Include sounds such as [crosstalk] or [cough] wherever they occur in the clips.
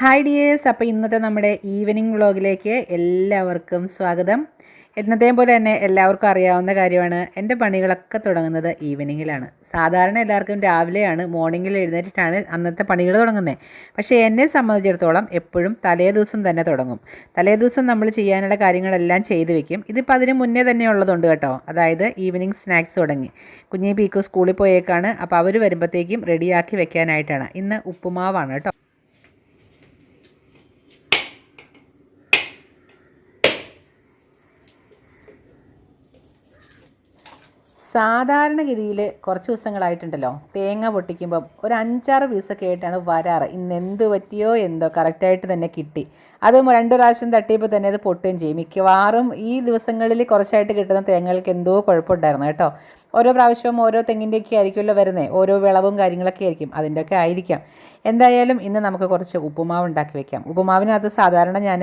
Hi dears. അപ്പോൾ ഇന്നത്തെ നമ്മുടെ ഈവനിങ് വ്ളോഗിലേക്ക് എല്ലാവർക്കും സ്വാഗതം. എന്നതേം പോലെ തന്നെ എല്ലാവർക്കും അറിയാവുന്ന കാര്യമാണ് എന്റെ പണികളൊക്കെ തുടങ്ങുന്നത് ഈവനിങ്ങിലാണ്. സാധാരണ എല്ലാവർക്കും രാവിലെയാണ് മോർണിംഗിൽ എഴുന്നേറ്റിട്ടാണ് അന്നത്തെ പണികൾ തുടങ്ങുന്നത് പക്ഷേ എന്നെ സംബന്ധിച്ചിടത്തോളം എപ്പോഴും തലേ ദിവസം തന്നെ തുടങ്ങും. തലേ ദിവസം നമ്മൾ ചെയ്യാനുള്ള കാര്യങ്ങളെല്ലാം ചെയ്തു വെക്കും. ഇതിപ്പോൾ അതിന് മുന്നേ തന്നെ ഉള്ളതുണ്ട് കേട്ടോ. അതായത് ഈവനിങ് സ്നാക്സ് തുടങ്ങി. കുഞ്ഞി പീക്കു സ്കൂളിൽ പോയേക്കാണ്. അപ്പോൾ അവർ വരുമ്പോഴത്തേക്കും റെഡിയാക്കി വെക്കാനായിട്ടാണ്. ഇന്ന് ഉപ്പുമാവാണ് കേട്ടോ. സാധാരണഗതിയിൽ കുറച്ച് ദിവസങ്ങളായിട്ടുണ്ടല്ലോ. തേങ്ങ പൊട്ടിക്കുമ്പം ഒരു അഞ്ചാറ് പീസൊക്കെ ആയിട്ടാണ് വരാറ്. ഇന്ന് എന്ത് പറ്റിയോ എന്തോ കറക്റ്റായിട്ട് തന്നെ കിട്ടി. അത് രണ്ടു പ്രാവശ്യം തട്ടിയപ്പോൾ തന്നെ അത് പൊട്ടുകയും ചെയ്യും. മിക്കവാറും ഈ ദിവസങ്ങളിൽ കുറച്ചായിട്ട് കിട്ടുന്ന തേങ്ങകൾക്ക് എന്തോ കുഴപ്പമുണ്ടായിരുന്നു കേട്ടോ. ഓരോ പ്രാവശ്യവും ഓരോ തെങ്ങിന്റെയൊക്കെ ആയിരിക്കുമല്ലോ വരുന്നത് ഓരോ വിളവും കാര്യങ്ങളൊക്കെ ആയിരിക്കും. അതിന്റെയൊക്കെ ആയിരിക്കാം. എന്തായാലും ഇന്ന് നമുക്ക് കുറച്ച് ഉപ്പുമാവ് ഉണ്ടാക്കി വെക്കാം. ഉപ്പുമാവിനകത്ത് സാധാരണ ഞാൻ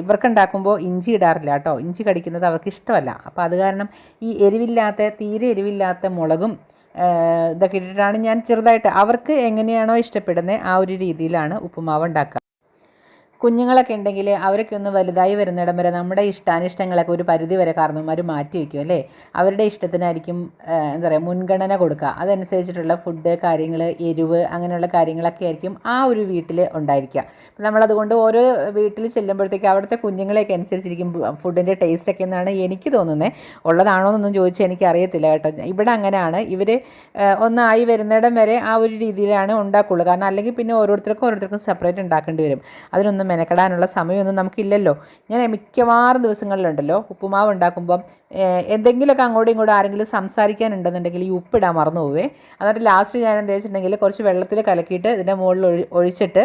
ഇവർക്കുണ്ടാക്കുമ്പോൾ ഇഞ്ചി ഇടാറില്ല കേട്ടോ. ഇഞ്ചി കടിക്കുന്നത് അവർക്ക് ഇഷ്ടമല്ല. അപ്പോൾ അത് കാരണം ഈ എരിവില്ലാത്ത തീരെ എരിവില്ലാത്ത മുളകും ഇതൊക്കെ ഇട്ടിട്ടാണ് ഞാൻ ചെറുതായിട്ട് അവർക്ക് എങ്ങനെയാണോ ഇഷ്ടപ്പെടുന്നത് ആ ഒരു രീതിയിലാണ് ഉപ്പുമാവ് ഉണ്ടാക്കുക. കുഞ്ഞുങ്ങളൊക്കെ ഉണ്ടെങ്കിൽ അവരൊക്കെ ഒന്ന് വലുതായി വരുന്നിടം വരെ നമ്മുടെ ഇഷ്ടാനിഷ്ടങ്ങളൊക്കെ ഒരു പരിധി വരെ കാരണവന്മാർ മാറ്റി വയ്ക്കും അല്ലേ? അവരുടെ ഇഷ്ടത്തിനായിരിക്കും എന്താ പറയുക മുൻഗണന കൊടുക്കുക. അതനുസരിച്ചിട്ടുള്ള ഫുഡ് കാര്യങ്ങൾ എരിവ് അങ്ങനെയുള്ള കാര്യങ്ങളൊക്കെ ആയിരിക്കും ആ ഒരു വീട്ടിൽ ഉണ്ടായിരിക്കുക. അപ്പം നമ്മളതുകൊണ്ട് ഓരോ വീട്ടിൽ ചെല്ലുമ്പോഴത്തേക്ക് അവിടുത്തെ കുഞ്ഞുങ്ങളെയൊക്കെ അനുസരിച്ചിരിക്കും ഫുഡിന്റെ ടേസ്റ്റൊക്കെ എന്നാണ് എനിക്ക് തോന്നുന്നത് ഉള്ളതാണോ എന്നൊന്നും ചോദിച്ചാൽ എനിക്ക് അറിയത്തില്ല കേട്ടോ. ഇവിടെ അങ്ങനെയാണ്. ഇവർ ഒന്നായി വരുന്നിടം വരെ ആ ഒരു രീതിയിലാണ് ഉണ്ടാക്കുള്ളൂ. കാരണം അല്ലെങ്കിൽ പിന്നെ ഓരോരുത്തർക്കും ഓരോരുത്തർക്കും സെപ്പറേറ്റ് ഉണ്ടാക്കേണ്ടി വരും. അതിനൊന്നും മെനക്കെടാനുള്ള സമയമൊന്നും നമുക്കില്ലല്ലോ. ഞാൻ മിക്കവാറും ദിവസങ്ങളിലുണ്ടല്ലോ ഉപ്പുമാവ് ഉണ്ടാക്കുമ്പം എന്തെങ്കിലുമൊക്കെ അങ്ങോട്ടും ഇങ്ങോട്ടും ആരെങ്കിലും സംസാരിക്കാനുണ്ടെന്നുണ്ടെങ്കിൽ ഈ ഉപ്പിടാൻ മറന്നു പോവേ. എന്നിട്ട് ലാസ്റ്റ് ഞാൻ എന്താ വെച്ചിട്ടുണ്ടെങ്കിൽ കുറച്ച് വെള്ളത്തിൽ കലക്കിയിട്ട് ഇതിന്റെ മുകളിൽ ഒഴി ഒഴിച്ചിട്ട്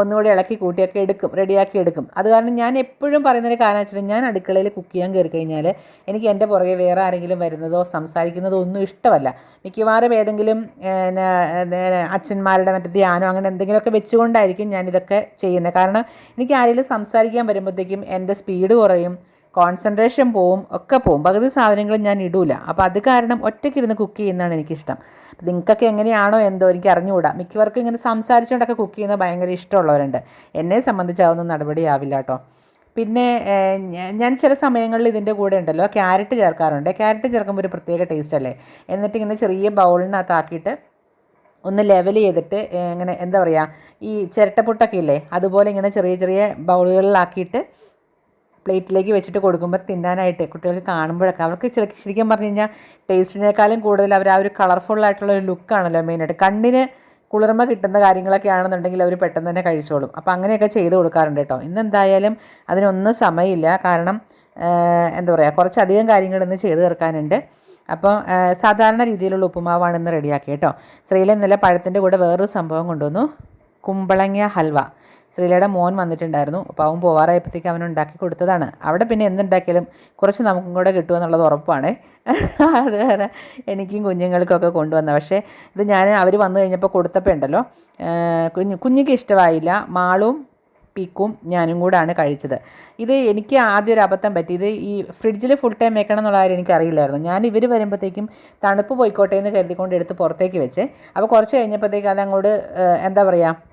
ഒന്നുകൂടി ഇളക്കി കൂട്ടിയൊക്കെ എടുക്കും റെഡിയാക്കി എടുക്കും. അത് കാരണം ഞാൻ എപ്പോഴും പറയുന്നൊരു കാരണം വെച്ചിട്ടുണ്ടെങ്കിൽ ഞാൻ അടുക്കളയിൽ കുക്ക് ചെയ്യാൻ കയറി കഴിഞ്ഞാൽ എനിക്ക് എന്റെ പുറകെ വേറെ ആരെങ്കിലും വരുന്നതോ സംസാരിക്കുന്നതോ ഒന്നും ഇഷ്ടമല്ല. മിക്കവാറും ഏതെങ്കിലും അച്ഛന്മാരുടെ മറ്റേ ധ്യാനം അങ്ങനെ എന്തെങ്കിലുമൊക്കെ വെച്ചുകൊണ്ടായിരിക്കും ഞാനിതൊക്കെ ചെയ്യുന്നത്. കാരണം എനിക്ക് ആരെങ്കിലും സംസാരിക്കാൻ വരുമ്പോഴത്തേക്കും എന്റെ സ്പീഡ് കുറയും കോൺസെൻട്രേഷൻ പോവും ഒക്കെ പോവും. പകുതി സാധനങ്ങൾ ഞാൻ ഇടൂല. അപ്പോൾ അത് കാരണം ഒറ്റയ്ക്കിരുന്ന് കുക്ക് ചെയ്യുന്നതാണ് എനിക്കിഷ്ടം. നിങ്ങൾക്കൊക്കെ എങ്ങനെയാണോ എന്തോ എനിക്ക് അറിഞ്ഞുകൂടാ. മിക്കവർക്കും ഇങ്ങനെ സംസാരിച്ചുകൊണ്ടൊക്കെ കുക്ക് ചെയ്യുന്ന ഭയങ്കര ഇഷ്ടമുള്ളവരുണ്ട്. എന്നെ സംബന്ധിച്ച് അതൊന്നും നടപടിയാവില്ല കേട്ടോ. പിന്നെ ഞാൻ ചില സമയങ്ങളിൽ ഇതിന്റെ കൂടെ ഉണ്ടല്ലോ ക്യാരറ്റ് ചേർക്കാറുണ്ട്. ക്യാരറ്റ് ചേർക്കുമ്പോൾ ഒരു പ്രത്യേക ടേസ്റ്റ് അല്ലേ? എന്നിട്ട് ഇങ്ങനെ ചെറിയ ബൗളിനകത്താക്കിയിട്ട് ഒന്ന് ലെവൽ ചെയ്തിട്ട് ഇങ്ങനെ എന്താ പറയുക ഈ ചിരട്ടപ്പൊട്ടൊക്കെ ഇല്ലേ അതുപോലെ ഇങ്ങനെ ചെറിയ ചെറിയ ബൗളുകളിലാക്കിയിട്ട് പ്ലേറ്റിലേക്ക് വെച്ചിട്ട് കൊടുക്കുമ്പോൾ തിന്നാനായിട്ട് കുട്ടികൾക്ക് കാണുമ്പോഴൊക്കെ അവർക്ക് ശരിക്കും പറഞ്ഞു കഴിഞ്ഞാൽ ടേസ്റ്റിനേക്കാളും കൂടുതൽ അവർ ആ ഒരു കളർഫുൾ ആയിട്ടുള്ള ഒരു ലുക്കാണല്ലോ മെയിനായിട്ട് കണ്ണിന് കുളിർമ കിട്ടുന്ന കാര്യങ്ങളൊക്കെ ആണെന്നുണ്ടെങ്കിൽ അവർ പെട്ടെന്ന് തന്നെ കഴിച്ചോളും. അപ്പോൾ അങ്ങനെയൊക്കെ ചെയ്ത് കൊടുക്കാറുണ്ട് കേട്ടോ. ഇന്ന് എന്തായാലും അതിനൊന്നും സമയമില്ല. കാരണം എന്താ പറയുക കുറച്ചധികം കാര്യങ്ങൾ ഇന്ന് ചെയ്ത് തീർക്കാനുണ്ട്. അപ്പോൾ സാധാരണ രീതിയിലുള്ള ഉപ്പുമാവാണ് ഇന്ന് റെഡിയാക്കി കേട്ടോ. ശ്രീല ഇന്നലെ പഴത്തിന്റെ കൂടെ വേറൊരു സംഭവം കൊണ്ടുവന്നു. കുമ്പളങ്ങ ഹൽവ. ശ്രീലയുടെ മോൻ വന്നിട്ടുണ്ടായിരുന്നു. അപ്പോൾ അവൻ പോവാറായപ്പോഴത്തേക്ക് അവൻ ഉണ്ടാക്കി കൊടുത്തതാണ്. അവിടെ പിന്നെ എന്തുണ്ടാക്കിയാലും കുറച്ച് നമുക്കും കൂടെ കിട്ടുമെന്നുള്ളത് ഉറപ്പാണ്. അത് വേറെ എനിക്കും കുഞ്ഞുങ്ങൾക്കൊക്കെ കൊണ്ടുവന്ന. പക്ഷേ ഇത് ഞാൻ അവർ വന്നു കഴിഞ്ഞപ്പോൾ കൊടുത്തപ്പോൾ ഉണ്ടല്ലോ. കുഞ്ഞ് കുഞ്ഞിക്ക് ഇഷ്ടമായില്ല. മാളും പീക്കും ഞാനും കൂടാണ് കഴിച്ചത്. ഇത് എനിക്ക് ആദ്യം ഒരു അബദ്ധം പറ്റി. ഇത് ഈ ഫ്രിഡ്ജിൽ ഫുൾ ടൈം വെക്കണം എന്നുള്ള കാര്യം എനിക്ക് അറിയില്ലായിരുന്നു. ഞാൻ ഇവർ വരുമ്പോഴത്തേക്കും തണുപ്പ് പോയിക്കോട്ടെ എന്ന് കരുതിക്കൊണ്ട് എടുത്ത് പുറത്തേക്ക് വെച്ച്. അപ്പോൾ കുറച്ച് കഴിഞ്ഞപ്പോഴത്തേക്ക് അതങ്ങോട്ട് എന്താ പറയുക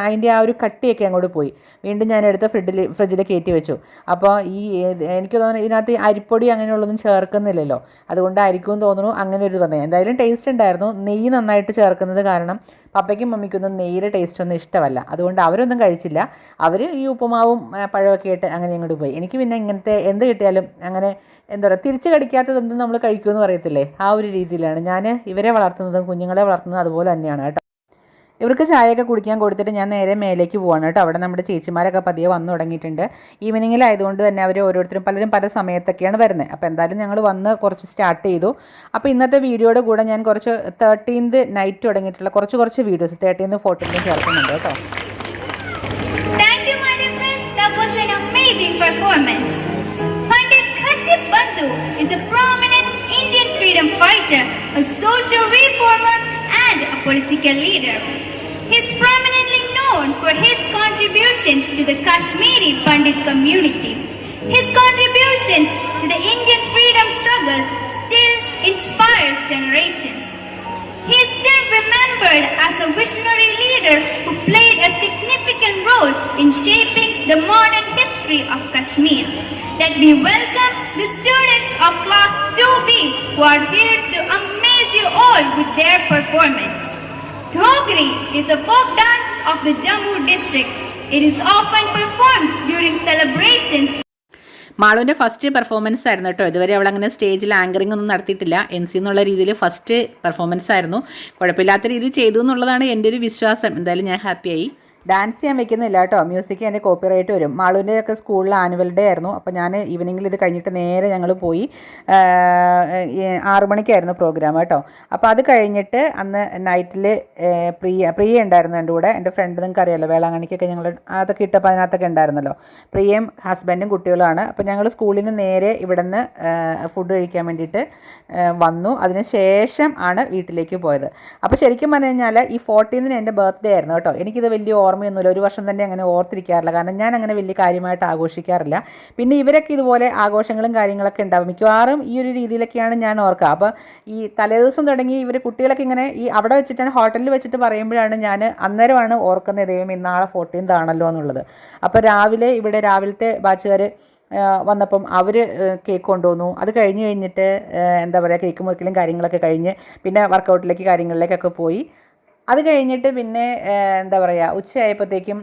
അതിന്റെ ആ ഒരു കട്ടിയൊക്കെ അങ്ങോട്ട് പോയി. വീണ്ടും ഞാൻ എടുത്ത് ഫ്രിഡ്ജിൽ ഫ്രിഡ്ജിൽ കയറ്റി വെച്ചു. അപ്പോൾ ഈ എനിക്ക് തോന്നുന്നു ഇതിനകത്ത് അരിപ്പൊടി അങ്ങനെയുള്ളതൊന്നും ചേർക്കുന്നില്ലല്ലോ. അതുകൊണ്ടായിരിക്കും തോന്നുന്നു അങ്ങനെ ഒരു വന്നത് എന്തായാലും ടേസ്റ്റ് ഉണ്ടായിരുന്നു. നെയ്യ് നന്നായിട്ട് ചേർക്കുന്നത് കാരണം പപ്പയ്ക്കും മമ്മിക്കൊന്നും നെയ്യുടെ ടേസ്റ്റ് ഒന്നും ഇഷ്ടമല്ല. അതുകൊണ്ട് അവരൊന്നും കഴിച്ചില്ല. അവർ ഈ ഉപ്പുമാവും പഴമൊക്കെ ആയിട്ട് അങ്ങനെ അങ്ങോട്ട് പോയി. എനിക്ക് പിന്നെ ഇങ്ങനത്തെ എന്ത് കിട്ടിയാലും അങ്ങനെ എന്താ പറയുക തിരിച്ച് കടിക്കാത്തതെന്തും നമ്മൾ കഴിക്കുമെന്ന് പറയത്തില്ലേ? ആ ഒരു രീതിയിലാണ്. ഞാൻ ഇവരെ വളർത്തുന്നതും കുഞ്ഞുങ്ങളെ വളർത്തുന്നതും അതുപോലെ തന്നെയാണ് കേട്ടോ. ഇവർക്ക് ചായയൊക്കെ കുടിക്കാൻ കൊടുത്തിട്ട് ഞാൻ നേരെ മേലേക്ക് പോവാണ് കേട്ടോ. അവിടെ നമ്മുടെ ചേച്ചിമാരൊക്കെ പതിയെ വന്നു തുടങ്ങിയിട്ടുണ്ട്. ഈവനിങ്ങിലായതുകൊണ്ട് തന്നെ അവർ ഓരോരുത്തരും പലരും പല സമയത്തൊക്കെയാണ് വരുന്നത്. അപ്പോൾ എന്തായാലും ഞങ്ങൾ വന്ന് കുറച്ച് സ്റ്റാർട്ട് ചെയ്തു. അപ്പോൾ ഇന്നത്തെ വീഡിയോയുടെ കൂടെ ഞാൻ കുറച്ച് തേർട്ടീൻത് നൈറ്റ് തുടങ്ങിയിട്ടുള്ള കുറച്ച് കുറച്ച് വീഡിയോസ് തേർട്ടീൻത് ഫോർട്ടീൻത് ചേർക്കുന്നുണ്ട് കേട്ടോ. Is a prominent Indian freedom fighter, a social reformer, and a political leader. He is prominently known for his contributions to the Kashmiri Pandit community. His contributions to the Indian freedom struggle still inspires generations. He is still remembered as a visionary leader who played a significant role in shaping the modern history of Kashmir. Let me welcome the students of Class 2B who are here to amaze you all with their performance. Dhogri is a folk dance of the Jammu district. It is often performed during celebrations. മാളുവിന്റെ first performance ആയിരുന്നു കേട്ടോ. ഇതുവരെ അവൾ അങ്ങനെ സ്റ്റേജിൽ anchoring ഒന്നും നടത്തിയിട്ടില്ല. M C എന്നുള്ള രീതിയിൽ ഫസ്റ്റ് പെർഫോമൻസ് ആയിരുന്നു. കുഴപ്പമില്ലാത്ത രീതിയിൽ ചെയ്തു എന്നുള്ളതാണ് എന്റെ ഒരു വിശ്വാസം. എന്തായാലും ഞാൻ ഹാപ്പിയായി ഡാൻസ് ചെയ്യാൻ വെക്കുന്നില്ല കേട്ടോ. മ്യൂസിക് എന്റെ കോപ്പിറൈറ്റ് വരും. മാളുവിന്റെ ഒക്കെ സ്കൂളിൽ ആനുവൽ ഡേ ആയിരുന്നു. അപ്പോൾ ഞാൻ ഈവനിങ്ങിൽ ഇത് കഴിഞ്ഞിട്ട് നേരെ ഞങ്ങൾ പോയി ആറു മണിക്കായിരുന്നു പ്രോഗ്രാം കേട്ടോ. അപ്പോൾ അത് കഴിഞ്ഞിട്ട് അന്ന് നൈറ്റിൽ പ്രിയ പ്രിയ ഉണ്ടായിരുന്നു എന്റെ കൂടെ. എന്റെ ഫ്രണ്ട് നിങ്ങൾക്ക് അറിയാമല്ലോ വേളാങ്കണിക്കൊക്കെ ഞങ്ങൾ അതൊക്കെ ഇട്ടപ്പോൾ അതിനകത്തൊക്കെ ഉണ്ടായിരുന്നല്ലോ. പ്രിയയും ഹസ്ബൻഡും കുട്ടികളുമാണ്. അപ്പോൾ ഞങ്ങൾ സ്കൂളിൽ നിന്ന് നേരെ ഇവിടെ നിന്ന് ഫുഡ് കഴിക്കാൻ വേണ്ടിയിട്ട് വന്നു. അതിന് ശേഷം ആണ് വീട്ടിലേക്ക് പോയത്. അപ്പോൾ ശരിക്കും പറഞ്ഞു കഴിഞ്ഞാൽ ഈ ഫോർട്ടീനിന് എന്റെ ബർത്ത്ഡേ ആയിരുന്നു കേട്ടോ. എനിക്കിത് വലിയ ഓർമ്മയൊന്നുമില്ല. ഒരു വർഷം തന്നെ അങ്ങനെ ഓർത്തിരിക്കാറില്ല. കാരണം ഞാൻ അങ്ങനെ വലിയ കാര്യമായിട്ട് ആഘോഷിക്കാറില്ല. പിന്നെ ഇവരൊക്കെ ഇതുപോലെ ആഘോഷങ്ങളും കാര്യങ്ങളൊക്കെ ഉണ്ടാവും. മിക്കവാറും ഈ ഒരു രീതിയിലൊക്കെയാണ് ഞാൻ ഓർക്കുക. അപ്പോൾ ഈ തലേദിവസം തുടങ്ങി ഇവർ കുട്ടികളൊക്കെ ഇങ്ങനെ ഈ അവിടെ വെച്ചിട്ടാണ് ഹോട്ടലിൽ വെച്ചിട്ട് പറയുമ്പോഴാണ് ഞാൻ അന്നേരമാണ് ഓർക്കുന്നത് ദൈവം ഇന്നാളെ ഫോർട്ടീൻത് ആണല്ലോ എന്നുള്ളത്. അപ്പോൾ രാവിലെ ഇവിടെ രാവിലത്തെ ബാച്ചുകാർ വന്നപ്പം അവർ കേക്ക് കൊണ്ടുവന്നു. അത് കഴിഞ്ഞ് കഴിഞ്ഞിട്ട് എന്താ പറയുക കേക്ക് മുറിക്കലും കാര്യങ്ങളൊക്കെ കഴിഞ്ഞ് പിന്നെ വർക്കൗട്ടിലേക്ക് കാര്യങ്ങളിലേക്കൊക്കെ പോയി. അത് കഴിഞ്ഞിട്ട് പിന്നെ എന്താ പറയുക ഉച്ചയായപ്പോഴത്തേക്കും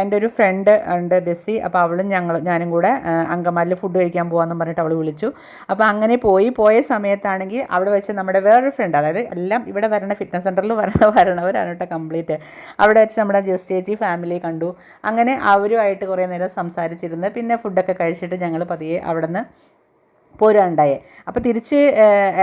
എന്റെ ഒരു ഫ്രണ്ട് ഉണ്ട് ബെസ്സി അപ്പോൾ അവളും ഞങ്ങൾ ഞാനും കൂടെ അങ്കമാലിൽ ഫുഡ് കഴിക്കാൻ പോകാമെന്ന് പറഞ്ഞിട്ട് അവൾ വിളിച്ചു. അപ്പോൾ അങ്ങനെ പോയി പോയ സമയത്താണെങ്കിൽ അവിടെ വെച്ച് നമ്മുടെ വേറൊരു ഫ്രണ്ട് അതായത് എല്ലാം ഇവിടെ വരണ ഫിറ്റ്നസ് സെന്ററിൽ വരണ വരണവരാണ് കേട്ടോ കംപ്ലീറ്റ് അവിടെ വെച്ച് നമ്മുടെ ജസ്റ്റ് ചേച്ചി ഫാമിലി കണ്ടു. അങ്ങനെ അവരുമായിട്ട് കുറേ നേരം സംസാരിച്ചിരുന്ന് പിന്നെ ഫുഡൊക്കെ കഴിച്ചിട്ട് ഞങ്ങൾ പതിയെ അവിടെ നിന്ന് പോരുകയുണ്ടായേ അപ്പോൾ തിരിച്ച്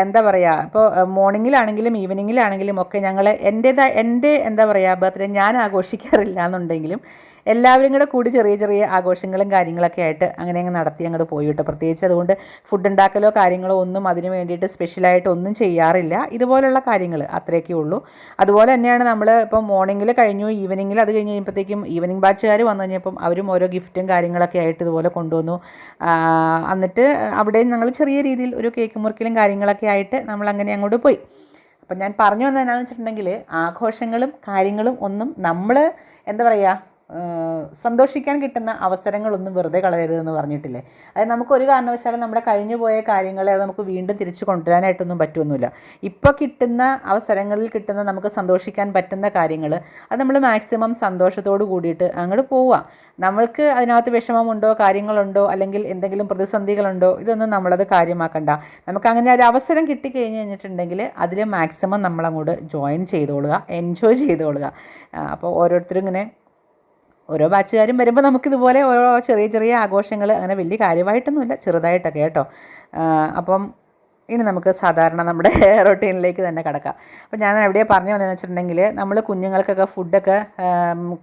എന്താ പറയുക ഇപ്പോൾ മോർണിംഗിലാണെങ്കിലും ഈവനിങ്ങിലാണെങ്കിലും ഒക്കെ ഞങ്ങൾ എന്റേതായ എന്റെ എന്താ പറയുക ബർത്ത്ഡേ ഞാൻ ആഘോഷിക്കാറില്ല എന്നുണ്ടെങ്കിലും എല്ലാവരും കൂടെ കൂടി ചെറിയ ചെറിയ ആഘോഷങ്ങളും കാര്യങ്ങളൊക്കെ ആയിട്ട് അങ്ങനെ അങ്ങ് നടത്തി അങ്ങോട്ട് പോയി കേട്ടോ. പ്രത്യേകിച്ച് അതുകൊണ്ട് ഫുഡ് ഉണ്ടാക്കലോ കാര്യങ്ങളോ ഒന്നും അതിന് വേണ്ടിയിട്ട് സ്പെഷ്യലായിട്ട് ഒന്നും ചെയ്യാറില്ല. ഇതുപോലുള്ള കാര്യങ്ങൾ അത്രയൊക്കെ ഉള്ളൂ. അതുപോലെ തന്നെയാണ് നമ്മൾ ഇപ്പോൾ മോർണിംഗിൽ കഴിഞ്ഞു ഈവനിങ്ങിൽ അത് കഴിഞ്ഞ് കഴിയുമ്പോഴത്തേക്കും ഈവനിങ് ബാച്ചുകാർ വന്നു കഴിഞ്ഞപ്പം അവരും ഓരോ ഗിഫ്റ്റും കാര്യങ്ങളൊക്കെ ആയിട്ട് ഇതുപോലെ കൊണ്ടുവന്നു. എന്നിട്ട് അവിടെ ഞങ്ങൾ ചെറിയ രീതിയിൽ ഒരു കേക്ക് മുറിക്കലും കാര്യങ്ങളൊക്കെ ആയിട്ട് നമ്മൾ അങ്ങനെ അങ്ങോട്ട് പോയി. അപ്പം ഞാൻ പറഞ്ഞു വന്നത് എന്നാന്ന് വെച്ചിട്ടുണ്ടെങ്കിൽ ആഘോഷങ്ങളും കാര്യങ്ങളും ഒന്നും നമ്മൾ എന്താ പറയുക സന്തോഷിക്കാൻ കിട്ടുന്ന അവസരങ്ങളൊന്നും വെറുതെ കളയരുതെന്ന് പറഞ്ഞിട്ടില്ലേ? അത് നമുക്ക് ഒരു കാരണവശാലും നമ്മുടെ കഴിഞ്ഞു പോയ കാര്യങ്ങളെ അത് നമുക്ക് വീണ്ടും തിരിച്ചു കൊണ്ടുവരാനായിട്ടൊന്നും പറ്റുമൊന്നുമില്ല ഇപ്പോൾ കിട്ടുന്ന അവസരങ്ങളിൽ കിട്ടുന്ന നമുക്ക് സന്തോഷിക്കാൻ പറ്റുന്ന കാര്യങ്ങൾ അത് നമ്മൾ മാക്സിമം സന്തോഷത്തോട് കൂടിയിട്ട് അങ്ങോട്ട് പോവുക. നമ്മൾക്ക് അതിനകത്ത് വിഷമമുണ്ടോ കാര്യങ്ങളുണ്ടോ അല്ലെങ്കിൽ എന്തെങ്കിലും പ്രതിസന്ധികളുണ്ടോ ഇതൊന്നും നമ്മളത് കാര്യമാക്കണ്ട. നമുക്ക് അങ്ങനെ ഒരു അവസരം കിട്ടിക്കഴിഞ്ഞ് കഴിഞ്ഞിട്ടുണ്ടെങ്കിൽ അതിൽ മാക്സിമം നമ്മളങ്ങോട്ട് ജോയിൻ ചെയ്തോളുക എൻജോയ് ചെയ്തോളുക. അപ്പോൾ ഓരോരുത്തരും ഇങ്ങനെ ഓരോ ബാച്ചുകാരും വരുമ്പോൾ നമുക്കിതുപോലെ ഓരോ ചെറിയ ചെറിയ ആഘോഷങ്ങൾ അങ്ങനെ വലിയ കാര്യമായിട്ടൊന്നുമില്ല ചെറുതായിട്ടൊക്കെ കേട്ടോ. അപ്പം ഇനി നമുക്ക് സാധാരണ നമ്മുടെ [laughs] റൊട്ടീനിലേക്ക് തന്നെ കിടക്കാം. അപ്പോൾ ഞാൻ എവിടെയാണ് പറഞ്ഞു വന്നതെന്ന് വെച്ചിട്ടുണ്ടെങ്കിൽ നമ്മൾ കുഞ്ഞുങ്ങൾക്കൊക്കെ ഫുഡൊക്കെ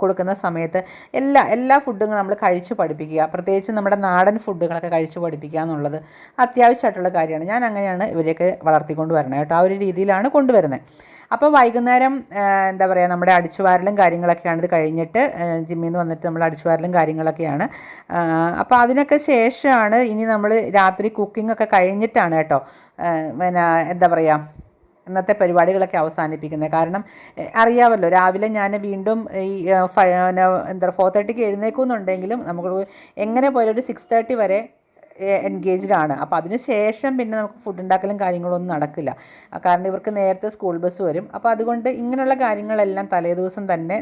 കൊടുക്കുന്ന സമയത്ത് എല്ലാ എല്ലാ ഫുഡും നമ്മൾ കഴിച്ചു പഠിപ്പിക്കുക. പ്രത്യേകിച്ച് നമ്മുടെ നാടൻ ഫുഡുകളൊക്കെ കഴിച്ചു പഠിപ്പിക്കുക എന്നുള്ളത് അത്യാവശ്യമായിട്ടുള്ള കാര്യമാണ്. ഞാൻ അങ്ങനെയാണ് ഇവരെയൊക്കെ വളർത്തിക്കൊണ്ട് വരണേ കേട്ടോ. ആ ഒരു രീതിയിലാണ് കൊണ്ടുവരുന്നത് അപ്പോൾ വൈകുന്നേരം എന്താ പറയുക നമ്മുടെ അടിച്ചുവാരലും കാര്യങ്ങളൊക്കെയാണ് ഇത് കഴിഞ്ഞിട്ട് ജിമ്മിൽ നിന്ന് വന്നിട്ട് നമ്മൾ അടിച്ചുവാരലും കാര്യങ്ങളൊക്കെയാണ്. അപ്പോൾ അതിനൊക്കെ ശേഷമാണ് ഇനി നമ്മൾ രാത്രി കുക്കിംഗ് ഒക്കെ കഴിഞ്ഞിട്ടാണ് കേട്ടോ പിന്നെ എന്താ പറയുക ഇന്നത്തെ പരിപാടികളൊക്കെ അവസാനിപ്പിക്കുന്നത്. കാരണം അറിയാമല്ലോ രാവിലെ ഞാൻ വീണ്ടും ഈ എന്താ ഫോർ തേർട്ടിക്ക് എഴുന്നേക്കുന്നുണ്ടെങ്കിലും നമുക്ക് എങ്ങനെ പോയാലും ഒരു സിക്സ് തേർട്ടി വരെ എൻഗേജ്ഡ് ആണ്. അപ്പോൾ അതിന് ശേഷം പിന്നെ നമുക്ക് ഫുഡ് ഉണ്ടാക്കലും കാര്യങ്ങളൊന്നും നടക്കില്ല. കാരണം ഇവർക്ക് നേരത്തെ സ്കൂൾ ബസ് വരും. അപ്പോൾ അതുകൊണ്ട് ഇങ്ങനെയുള്ള കാര്യങ്ങളെല്ലാം തലേദിവസം തന്നെ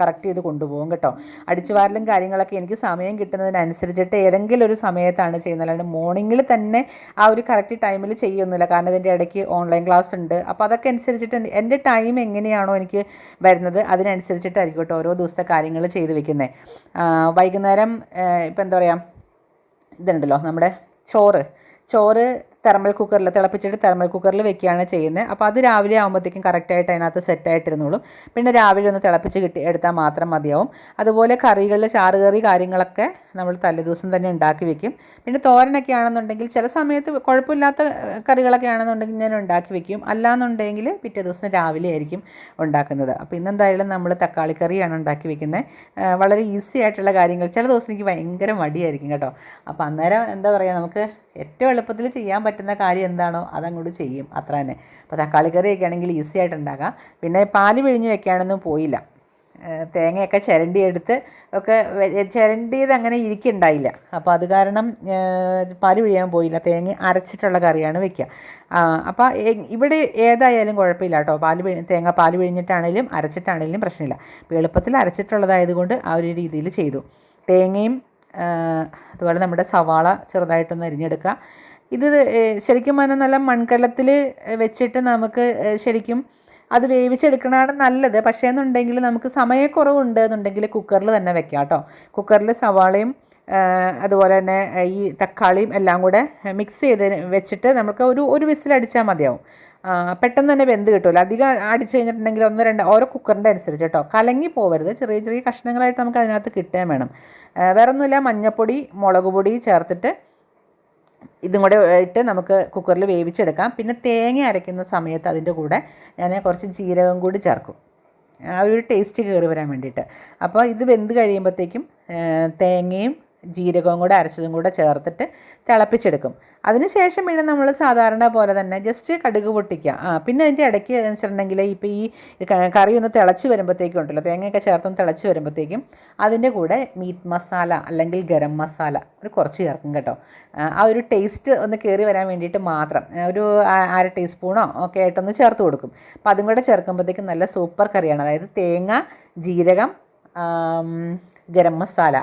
കറക്റ്റ് ചെയ്ത് കൊണ്ടുപോകും കേട്ടോ. അടിച്ചുവാരലും കാര്യങ്ങളൊക്കെ എനിക്ക് സമയം കിട്ടുന്നതിനനുസരിച്ചിട്ട് ഏതെങ്കിലും ഒരു സമയത്താണ് ചെയ്യുന്നത്. അല്ലാണ്ട് മോർണിംഗിൽ തന്നെ ആ ഒരു കറക്റ്റ് ടൈമിൽ ചെയ്യുന്നില്ല. കാരണം ഇതിന്റെ ഇടയ്ക്ക് ഓൺലൈൻ ക്ലാസ് ഉണ്ട്. അപ്പോൾ അതൊക്കെ അനുസരിച്ചിട്ട് എന്റെ ടൈം എങ്ങനെയാണോ എനിക്ക് വരുന്നത് അതിനനുസരിച്ചിട്ടായിരിക്കും കേട്ടോ ഓരോ ദിവസത്തെ കാര്യങ്ങൾ ചെയ്ത് വെക്കുന്നത് വൈകുന്നേരം ഇപ്പം എന്താ പറയുക ഇതുണ്ടല്ലോ നമ്മുടെ ചോറ്. ചോറ് തെർമൽ കുക്കറിൽ തിളപ്പിച്ചിട്ട് തെർമൽ കുക്കറിൽ വെക്കുകയാണ് ചെയ്യുന്നത് അപ്പോൾ അത് രാവിലെ ആകുമ്പോഴത്തേക്കും കറക്റ്റായിട്ട് അതിനകത്ത് സെറ്റായിട്ടിരുന്നോളും പിന്നെ രാവിലെ ഒന്ന് തിളപ്പിച്ച് കിട്ടി എടുത്താൽ മാത്രം മതിയാവും. അതുപോലെ കറികളിൽ ചാറ് കറി കാര്യങ്ങളൊക്കെ നമ്മൾ തലേദിവസം തന്നെ ഉണ്ടാക്കി വെക്കും. പിന്നെ തോരനൊക്കെ ആണെന്നുണ്ടെങ്കിൽ ചില സമയത്ത് കുഴപ്പമില്ലാത്ത കറികളൊക്കെ ആണെന്നുണ്ടെങ്കിൽ ഞാൻ ഉണ്ടാക്കി വെക്കും. അല്ലാന്നുണ്ടെങ്കിൽ പിറ്റേ ദിവസം രാവിലെ ആയിരിക്കും ഉണ്ടാക്കുന്നത്. അപ്പോൾ ഇന്നെന്തായാലും നമ്മൾ തക്കാളി കറിയാണ് ഉണ്ടാക്കി വെക്കുന്നത് വളരെ ഈസി ആയിട്ടുള്ള കാര്യങ്ങൾ. ചില ദിവസം എനിക്ക് ഭയങ്കര മടിയായിരിക്കും കേട്ടോ. അപ്പോൾ അന്നേരം എന്താ പറയുക നമുക്ക് ഏറ്റവും എളുപ്പത്തിൽ ചെയ്യാൻ പറ്റും പറ്റുന്ന കാര്യം എന്താണോ അതങ്ങോട്ട് ചെയ്യും. അത്ര തന്നെ. അപ്പോൾ തക്കാളി കറിയൊക്കെ ആണെങ്കിൽ ഈസി ആയിട്ട് ഉണ്ടാക്കാം. പിന്നെ പാൽ പിഴിഞ്ഞ് വെക്കാനൊന്നും പോയില്ല. തേങ്ങയൊക്കെ ചിരണ്ടി എടുത്ത് ഒക്കെ ചിരണ്ടിയത് അങ്ങനെ ഇരിക്കുണ്ടായില്ല. അപ്പോൾ അത് കാരണം പാൽ പിഴിയാൻ പോയില്ല. തേങ്ങ അരച്ചിട്ടുള്ള കറിയാണ് വെക്കുക അപ്പോൾ ഇവിടെ ഏതായാലും കുഴപ്പമില്ല കേട്ടോ. പാൽ പിഴി തേങ്ങ പാൽ പിഴിഞ്ഞിട്ടാണേലും അരച്ചിട്ടാണേലും പ്രശ്നമില്ല. അപ്പോൾ എളുപ്പത്തിൽ അരച്ചിട്ടുള്ളതായതുകൊണ്ട് ആ ഒരു രീതിയിൽ ചെയ്തു. തേങ്ങയും അതുപോലെ നമ്മുടെ സവാള ചെറുതായിട്ടൊന്ന് അരിഞ്ഞെടുക്കുക. ഇത് ശരിക്കും പറഞ്ഞാൽ നല്ല മൺകലത്തിൽ വെച്ചിട്ട് നമുക്ക് ശരിക്കും അത് വേവിച്ചെടുക്കണതാണ് നല്ലത്. പക്ഷേ എന്നുണ്ടെങ്കിൽ നമുക്ക് സമയക്കുറവുണ്ട് എന്നുണ്ടെങ്കിൽ കുക്കറിൽ തന്നെ വെക്കാം കേട്ടോ. കുക്കറിൽ സവാളയും അതുപോലെ തന്നെ ഈ തക്കാളിയും എല്ലാം കൂടെ മിക്സ് ചെയ്ത് വെച്ചിട്ട് നമുക്ക് ഒരു ഒരു വിസിലടിച്ചാൽ മതിയാവും. പെട്ടെന്ന് തന്നെ വെന്ത് കിട്ടുമല്ലോ അധികം അടിച്ച് കഴിഞ്ഞിട്ടുണ്ടെങ്കിൽ ഒന്ന് രണ്ട് ഓരോ കുക്കറിന്റെ അനുസരിച്ച് കേട്ടോ. കലങ്ങി പോവരുത്. ചെറിയ ചെറിയ കഷ്ണങ്ങളായിട്ട് നമുക്ക് അതിനകത്ത് കിട്ടാൻ വേണം. വേറൊന്നുമില്ല. മഞ്ഞൾപ്പൊടി മുളക് പൊടി ചേർത്തിട്ട് ഇതും കൂടെ ഇട്ട് നമുക്ക് കുക്കറിൽ വേവിച്ചെടുക്കാം. പിന്നെ തേങ്ങ അരയ്ക്കുന്ന സമയത്ത് അതിന്റെ കൂടെ ഞാൻ കുറച്ച് ജീരകം കൂടി ചേർക്കും. ആ ഒരു ടേസ്റ്റ് കയറി വരാൻ വേണ്ടിയിട്ട്. അപ്പോൾ ഇത് വെന്ത് കഴിയുമ്പോഴത്തേക്കും തേങ്ങയും ജീരകവും കൂടെ അരച്ചതും കൂടെ ചേർത്തിട്ട് തിളപ്പിച്ചെടുക്കും. അതിനുശേഷം പിന്നെ നമ്മൾ സാധാരണ പോലെ തന്നെ ജസ്റ്റ് കടുക് പൊട്ടിക്കുക ആ പിന്നെ അതിന്റെ ഇടയ്ക്ക് വെച്ചിട്ടുണ്ടെങ്കിൽ ഇപ്പോൾ ഈ കറി ഒന്ന് തിളച്ച് വരുമ്പോഴത്തേക്കും ഉണ്ടല്ലോ തേങ്ങയൊക്കെ ചേർത്തൊന്ന് തിളച്ച് വരുമ്പോഴത്തേക്കും അതിന്റെ കൂടെ മീറ്റ് മസാല അല്ലെങ്കിൽ ഗരം മസാല ഒരു കുറച്ച് ചേർക്കും കേട്ടോ. ആ, ഒരു ടേസ്റ്റ് ഒന്ന് കയറി വരാൻ വേണ്ടിയിട്ട് മാത്രം. ഒരു അര ടീസ്പൂണോ ഒക്കെ ആയിട്ടൊന്ന് ചേർത്ത് കൊടുക്കും. അപ്പം അതും കൂടെ ചേർക്കുമ്പോഴത്തേക്കും നല്ല സൂപ്പർ കറിയാണ്. അതായത് തേങ്ങ ജീരകം ഗരം മസാല.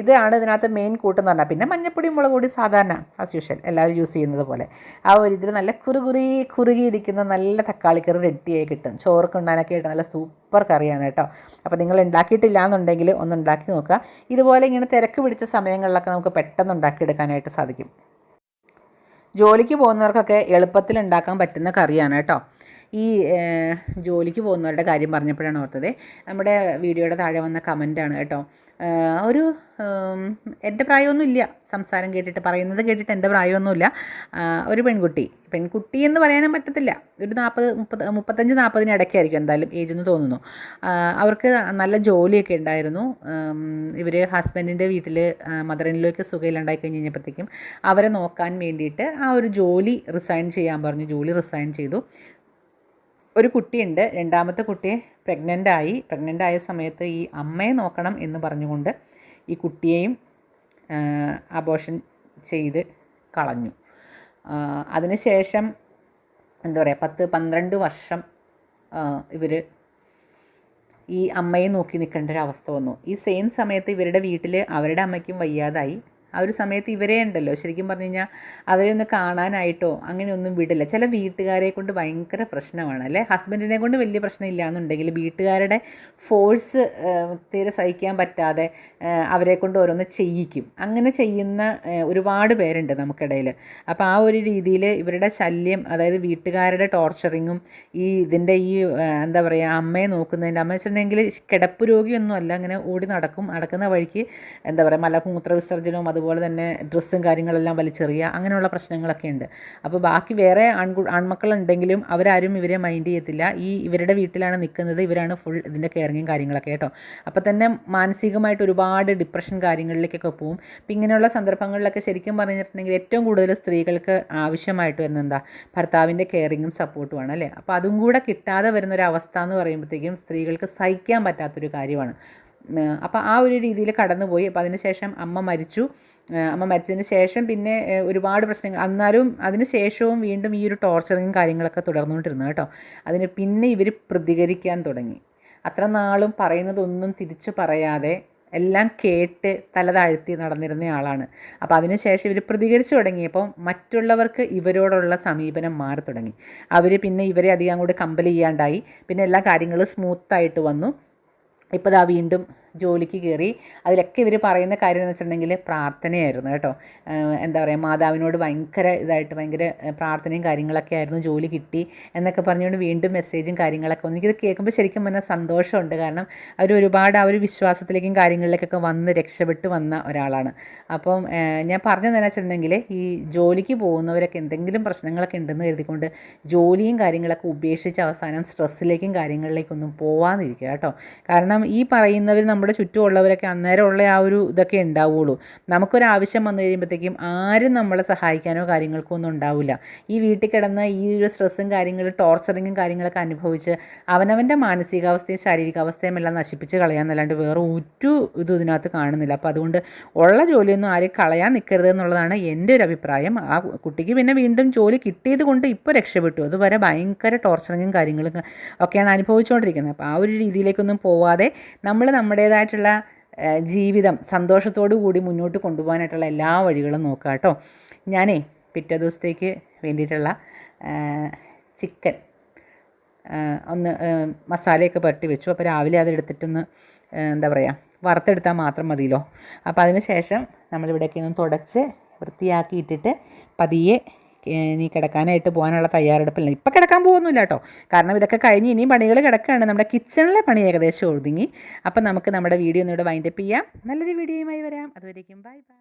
ഇതാണ് ഇതിനകത്ത് മെയിൻ കൂട്ടെന്ന് പറഞ്ഞാൽ പിന്നെ മഞ്ഞപ്പൊടി മുളക് പൊടി സാധാരണ ആസ് യൂഷ്വൽ എല്ലാവരും യൂസ് ചെയ്യുന്നത് പോലെ. ആ ഒരു ഇതിൽ നല്ല കുറുകുറി കുറുകിയിരിക്കുന്ന നല്ല തക്കാളിക്കറി റെഡിയായി കിട്ടും. ചോർക്ക് ഉണ്ണാനൊക്കെ ആയിട്ട് നല്ല സൂപ്പർ കറിയാണ് കേട്ടോ. അപ്പോൾ നിങ്ങൾ ഉണ്ടാക്കിയിട്ടില്ല എന്നുണ്ടെങ്കിൽ ഒന്ന് ഉണ്ടാക്കി നോക്കുക. ഇതുപോലെ ഇങ്ങനെ തിരക്ക് പിടിച്ച സമയങ്ങളിലൊക്കെ നമുക്ക് പെട്ടെന്ന് ഉണ്ടാക്കിയെടുക്കാനായിട്ട് സാധിക്കും. ജോലിക്ക് പോകുന്നവർക്കൊക്കെ എളുപ്പത്തിൽ ഉണ്ടാക്കാൻ പറ്റുന്ന കറിയാണ് കേട്ടോ. ഈ ജോലിക്ക് പോകുന്നവരുടെ കാര്യം പറഞ്ഞപ്പോഴാണ് ഓർത്തത്. നമ്മുടെ വീഡിയോയുടെ താഴെ വന്ന കമന്റാണ് കേട്ടോ. ഒരു എന്റെ പ്രായമൊന്നുമില്ല. സംസാരം കേട്ടിട്ട് പറയുന്നത് കേട്ടിട്ട് എന്റെ പ്രായമൊന്നുമില്ല. ഒരു പെൺകുട്ടി. പെൺകുട്ടി എന്ന് പറയാനും പറ്റത്തില്ല. ഒരു നാൽപ്പത് മുപ്പത് മുപ്പത്തഞ്ച് നാൽപ്പതിന് ഇടയ്ക്കായിരിക്കും എന്തായാലും ഏജ് എന്ന് തോന്നുന്നു. അവർക്ക് നല്ല ജോലിയൊക്കെ ഉണ്ടായിരുന്നു. ഇവർ ഹസ്ബൻഡിന്റെ വീട്ടിൽ മദർ ഇൻലോയ്ക്ക് സുഖമില്ലാണ്ടായി കഴിഞ്ഞ് കഴിഞ്ഞപ്പോഴത്തേക്കും അവരെ നോക്കാൻ വേണ്ടിയിട്ട് ആ ഒരു ജോലി റിസൈൻ ചെയ്യാൻ പറഞ്ഞു. ജോലി റിസൈൻ ചെയ്തു. ഒരു കുട്ടിയുണ്ട്. രണ്ടാമത്തെ കുട്ടി പ്രഗ്നന്റ് ആയി പ്രഗ്നന്റ് ആയ സമയത്ത് ഈ അമ്മയെ നോക്കണം എന്ന് പറഞ്ഞുകൊണ്ട് ഈ കുട്ടിയെയും അബോഷൻ ചെയ്ത് കളഞ്ഞു. അതിനുശേഷം എന്താ പറയുക പത്ത് പന്ത്രണ്ട് വർഷം ഇവർ ഈ അമ്മയെ നോക്കി നിൽക്കേണ്ട ഒരു അവസ്ഥ വന്നു. ഈ സെയിം സമയത്ത് ഇവരുടെ വീട്ടിൽ അവരുടെ അമ്മയ്ക്കും വയ്യാതായി. ആ ഒരു സമയത്ത് ഇവരെ ഉണ്ടല്ലോ. ശരിക്കും പറഞ്ഞു കഴിഞ്ഞാൽ അവരെ ഒന്ന് കാണാനായിട്ടോ അങ്ങനെയൊന്നും വിടില്ല. ചില വീട്ടുകാരെ കൊണ്ട് ഭയങ്കര പ്രശ്നമാണ് അല്ലേ? ഹസ്ബൻഡിനെ കൊണ്ട് വലിയ പ്രശ്നമില്ല എന്നുണ്ടെങ്കിൽ വീട്ടുകാരുടെ ഫോഴ്സ് തീരെ സഹിക്കാൻ പറ്റാതെ അവരെ കൊണ്ട് ഓരോന്ന് ചെയ്യിക്കും. അങ്ങനെ ചെയ്യുന്ന ഒരുപാട് പേരുണ്ട് നമുക്കിടയിൽ അപ്പോൾ ആ ഒരു രീതിയിൽ ഇവരുടെ ശല്യം അതായത് വീട്ടുകാരുടെ ടോർച്ചറിങ്ങും ഈ ഇതിന്റെ ഈ എന്താ പറയുക അമ്മയെ നോക്കുന്നതിന്റെ അമ്മ വെച്ചിട്ടുണ്ടെങ്കിൽ കിടപ്പ് രോഗിയൊന്നും അല്ല അങ്ങനെ ഓടി നടക്കും നടക്കുന്ന വഴിക്ക് എന്താ പറയുക മലമൂത്ര വിസർജനവും അതുപോലെ തന്നെ ഡ്രസ്സും കാര്യങ്ങളെല്ലാം വലിച്ചെറിയുക അങ്ങനെയുള്ള പ്രശ്നങ്ങളൊക്കെ ഉണ്ട്. അപ്പോൾ ബാക്കി വേറെ ആൺകു ആൺമക്കളുണ്ടെങ്കിലും അവരാരും ഇവരെ മൈൻഡ് ചെയ്യത്തില്ല. ഈ ഇവരുടെ വീട്ടിലാണ് നിൽക്കുന്നത്. ഇവരാണ് ഫുൾ ഇതിന്റെ കെയറിങ്ങും കാര്യങ്ങളൊക്കെ കേട്ടോ. അപ്പോൾ തന്നെ മാനസികമായിട്ട് ഒരുപാട് ഡിപ്രഷൻ കാര്യങ്ങളിലേക്കൊക്കെ പോകും അപ്പം ഇങ്ങനെയുള്ള സന്ദർഭങ്ങളിലൊക്കെ ശരിക്കും പറഞ്ഞിട്ടുണ്ടെങ്കിൽ ഏറ്റവും കൂടുതൽ സ്ത്രീകൾക്ക് ആവശ്യമായിട്ട് വരുന്നത് എന്താ? ഭർത്താവിന്റെ കെയറിങ്ങും സപ്പോർട്ടുമാണ് അല്ലേ? അപ്പോൾ അതും കൂടെ കിട്ടാതെ വരുന്നൊരവസ്ഥ എന്ന് പറയുമ്പോഴത്തേക്കും സ്ത്രീകൾക്ക് സഹിക്കാൻ പറ്റാത്തൊരു കാര്യമാണ്. അപ്പോൾ ആ ഒരു രീതിയിൽ കടന്നുപോയി. അപ്പോൾ അതിനുശേഷം അമ്മ മരിച്ചു. അമ്മ മരിച്ചതിന് ശേഷം പിന്നെ ഒരുപാട് പ്രശ്നങ്ങൾ. എന്നാലും അതിന് ശേഷവും വീണ്ടും ഈ ഒരു ടോർച്ചറിങ്ങും കാര്യങ്ങളൊക്കെ തുടർന്നുകൊണ്ടിരുന്നു കേട്ടോ. അതിന് പിന്നെ ഇവർ പ്രതികരിക്കാൻ തുടങ്ങി. അത്ര നാളും പറയുന്നതൊന്നും തിരിച്ചു പറയാതെ എല്ലാം കേട്ട് തല താഴ്ത്തി നടന്നിരുന്ന ആളാണ്. അപ്പോൾ അതിനുശേഷം ഇവർ പ്രതികരിച്ചു തുടങ്ങിയപ്പോൾ മറ്റുള്ളവർക്ക് ഇവരോടുള്ള സമീപനം മാറി തുടങ്ങി. അവർ പിന്നെ ഇവരെ അധികം അങ്ങോട്ട് കമ്പൽ ചെയ്യാണ്ടായി. പിന്നെ എല്ലാ കാര്യങ്ങളും സ്മൂത്തായിട്ട് വന്നു. ഇപ്പോൾ ദാ വീണ്ടും ജോലിക്ക് കയറി. അതിലൊക്കെ ഇവർ പറയുന്ന കാര്യം എന്ന് വെച്ചിട്ടുണ്ടെങ്കിൽ പ്രാർത്ഥനയായിരുന്നു കേട്ടോ. എന്താ പറയുക മാതാവിനോട് ഭയങ്കര ഇതായിട്ട് ഭയങ്കര പ്രാർത്ഥനയും കാര്യങ്ങളൊക്കെ ആയിരുന്നു ജോലി കിട്ടി എന്നൊക്കെ പറഞ്ഞുകൊണ്ട് വീണ്ടും മെസ്സേജും കാര്യങ്ങളൊക്കെ വന്നു. എനിക്കിത് കേൾക്കുമ്പോൾ ശരിക്കും പറഞ്ഞാൽ സന്തോഷമുണ്ട്. കാരണം അവർ ഒരുപാട് ആ ഒരു വിശ്വാസത്തിലേക്കും കാര്യങ്ങളിലേക്കൊക്കെ വന്ന് രക്ഷപ്പെട്ട് വന്ന ഒരാളാണ്. അപ്പം ഞാൻ പറഞ്ഞതെന്ന് വെച്ചിട്ടുണ്ടെങ്കിൽ ഈ ജോലിക്ക് പോകുന്നവരൊക്കെ എന്തെങ്കിലും പ്രശ്നങ്ങളൊക്കെ ഉണ്ടെന്ന് കരുതിക്കൊണ്ട് ജോലിയും കാര്യങ്ങളൊക്കെ ഉപേക്ഷിച്ച് അവസാനം സ്ട്രെസ്സിലേക്കും കാര്യങ്ങളിലേക്കൊന്നും പോവാതിരിക്കുക കേട്ടോ. കാരണം ഈ പറയുന്നവർ നമ്മുടെ ചുറ്റുമുള്ളവരൊക്കെ അന്നേരമുള്ള ആ ഒരു ഇതൊക്കെ ഉണ്ടാവുള്ളൂ. നമുക്കൊരാവശ്യം വന്നു കഴിയുമ്പോഴത്തേക്കും ആരും നമ്മളെ സഹായിക്കാനോ കാര്യങ്ങൾക്കോ ഒന്നും ഉണ്ടാവില്ല. ഈ വീട്ടിൽ കിടന്ന് ഈ ഒരു സ്ട്രെസ്സും കാര്യങ്ങളും ടോർച്ചറിങ്ങും കാര്യങ്ങളൊക്കെ അനുഭവിച്ച് അവനവന്റെ മാനസികാവസ്ഥയും ശാരീരികാവസ്ഥയും എല്ലാം നശിപ്പിച്ച് കളയാന്നല്ലാണ്ട് വേറെ ഒരു ഇതും ഇതിനകത്ത് കാണുന്നില്ല. അപ്പോൾ അതുകൊണ്ട് ഉള്ള ജോലിയൊന്നും ആരും കളയാൻ നിൽക്കരുത് എന്നുള്ളതാണ് എന്റെ ഒരു അഭിപ്രായം. ആ കുട്ടിക്ക് പിന്നെ വീണ്ടും ജോലി കിട്ടിയത് കൊണ്ട് ഇപ്പോൾ രക്ഷപ്പെട്ടു. അതുവരെ ഭയങ്കര ടോർച്ചറിങ്ങും കാര്യങ്ങളും ഒക്കെയാണ് അനുഭവിച്ചുകൊണ്ടിരിക്കുന്നത് അപ്പോൾ ആ ഒരു രീതിയിലേക്കൊന്നും പോവാതെ നമ്മൾ നമ്മുടേതായിട്ടുള്ള ജീവിതം സന്തോഷത്തോടു കൂടി മുന്നോട്ട് കൊണ്ടുപോകാനായിട്ടുള്ള എല്ലാ വഴികളും നോക്കുക കേട്ടോ. ഞാനേ പിറ്റേ ദിവസത്തേക്ക് വേണ്ടിയിട്ടുള്ള ചിക്കൻ ഒന്ന് മസാലയൊക്കെ പുരട്ടി വെച്ചു. അപ്പോൾ രാവിലെ അതെടുത്തിട്ടൊന്ന് എന്താ പറയുക വറുത്തെടുത്താൽ മാത്രം മതിയല്ലോ. അപ്പോൾ അതിന് ശേഷം നമ്മളിവിടെയൊക്കെ ഒന്ന് തുടച്ച് വൃത്തിയാക്കി ഇട്ടിട്ട് പതിയെ ഇനി കിടക്കാനായിട്ട് പോകാനുള്ള തയ്യാറെടുപ്പില്ല. ഇപ്പം കിടക്കാൻ പോകുന്നില്ല കേട്ടോ കാരണം ഇതൊക്കെ കഴിഞ്ഞ് ഇനിയും പണികൾ കിടക്കുകയാണ് നമ്മുടെ കിച്ചണിലെ പണി ഏകദേശം ഒതുങ്ങി. അപ്പം നമുക്ക് നമ്മുടെ വീഡിയോ ഒന്നുകൂടെ വൈൻഡപ്പ് ചെയ്യാം. നല്ലൊരു വീഡിയോയുമായി വരാം. അതുവരേക്കും ബൈ ബൈ